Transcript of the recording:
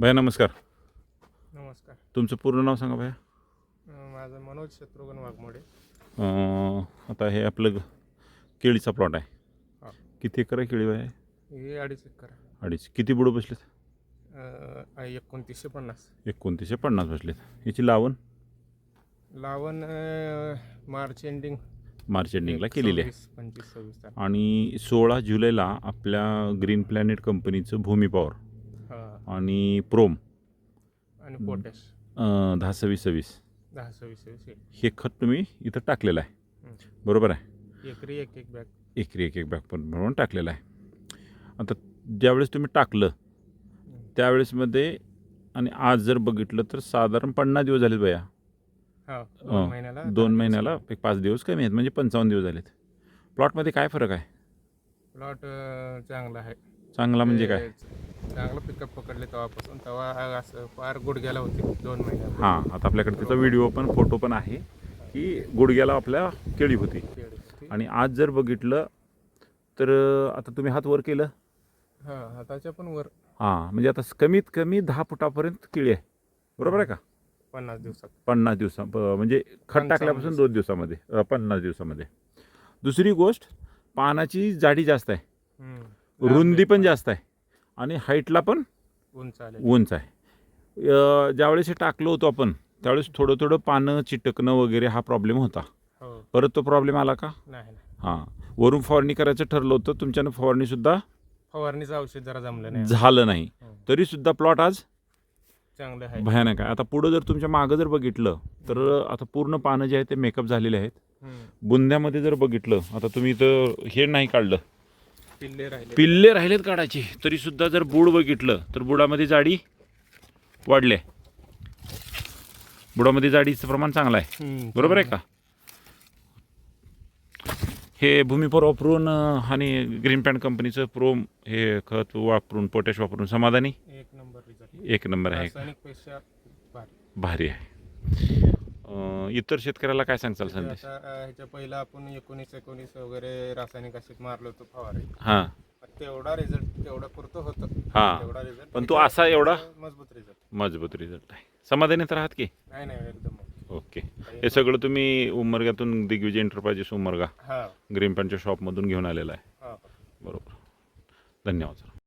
भैया नमस्कार. नमस्कार. तुमचं पूर्ण नाव सांगा भैया. अं, माझं मनोज शत्रुघ्न वाघमोडे. अं, आता हे आपलं ग- केळीचा प्लॉट आहे. हा. किती एकर आहे केळी आहे हे अडीच एकर आहे. अडीच. किती बुडं बसलेत? अं, एकोणतीसशे पन्नास. एकोणतीसशे पन्नास बसलेत. याची लावण? लावण अं, मार्च एंडिंग मार्च एंडिंगला केलेली आहे. पंचवीस सव्वीस तारीख. आणि सोळा जुलैला आपल्या ग्रीन प्लॅनेट कंपनीचं भूमी पॉवर. आणि प्रोम. आणि पोटॅश. अं, दहा सव्वीस सव्वीस दहा सव्वीस सव्वीस हे. खत तुम्ही इथं टाकलेलं आहे. हं. बरोबर आहे? एकरी एक एक बॅग. एकरी एक एक बॅग पण म्हणून टाकलेलं आहे. आता ज्यावेळेस तुम्ही टाकलं त्यावेळेसमध्ये आणि आज जर बघितलं तर साधारण पन्नास दिवस झालेत बया हा दोन महिन्याला दोन एक पाच दिवस कमी आहेत म्हणजे पंचावन्न दिवस झालेत. प्लॉटमध्ये काय फरक आहे? प्लॉट चांगला आहे. चांगला म्हणजे काय? ते चांगलं पिकअप पकडले तेव्हापासून. तेव्हा असं फार गुडघ्याला होते दोन महिन्यात. हां आता आपल्याकडे त्याचा व्हिडिओ पण फोटो पण आहे की गुडघ्याला आपल्या केळी होती. आणि आज जर बघितलं तर आता तुम्ही हात वर केलं? हा हाताच्या पण वर. हां म्हणजे आता कमीत कमी दहा फुटापर्यंत केळी आहे. बरोबर आहे का? पन्नास दिवसात. पन्नास दिवसा प- म्हणजे खत टाकल्यापासून. दोन दिवसामध्ये अ, पन्नास दिवसामध्ये. दुसरी गोष्ट पानाची जाडी जास्त आहे. हम्म. रुंदी पण जास्त आहे. आणि हाईटला पण उंच आले उंच आहे. ज्यावेळेस हे टाकलं होतं आपण त्यावेळेस थोडं थोडं पानं चिटकणं वगैरे हा प्रॉब्लेम होता. हो. परत तो प्रॉब्लेम आला का? नाही नाही. हां. वरून फवारणी करायचं ठरलं होतं तुमच्यानं फवारणीसुद्धा फवारणीचं औषध जरा जमलं नाही. झालं नाही. हो. तरीसुद्धा प्लॉट आज चांगलं आहे. भयानक आहे. आता पुढं जर तुमच्या मागं जर बघितलं तर आता पूर्ण पानं जे आहेत ते मेकअप झालेले आहेत. बुंद्यामध्ये जर बघितलं आता तुम्ही इथं हे नाही काढलं. पिल्ले राहिले पिल्ले राहिलेत काढायचे. तरी सुद्धा जर बुड बघितलं तर बुडामध्ये जाडी वाढले. बुडामध्ये जाडीचं प्रमाण चांगलं आहे. बरोबर आहे का? हे भूमीपर वापरून आणि ग्रीन पॅन्ट कंपनीचं प्रोम हे खत वापरून पोटॅश वापरून समाधानी? एक नंबर एक नंबर आहे भारी आहे. अं, इतर शेतकऱ्याला काय सांगचाल ते संदेश? आता अं, ह्याच्या पहिला आपण एकोणीस एकोणीस वगैरे रासायनिक औषध मारलं होतं फवारे. हां. तेवढा रिझल्ट तेवढा पुरतो होतं. हां. तेवढा रिझल्ट पण तो असा एवढा? मजबूत रिझल्ट मजबूत रिझल्ट आहे. समाधानी तर आहात की? नाही नाही एकदम ओके. हे सगळं तुम्ही उमरग्यातून दिग्विजय एंटरप्राइजेस उमरगा. हा. ग्रीन पॅन्टच्या शॉपमधून घेऊन आलेलं आहे. हा. बरोबर. धन्यवाद सर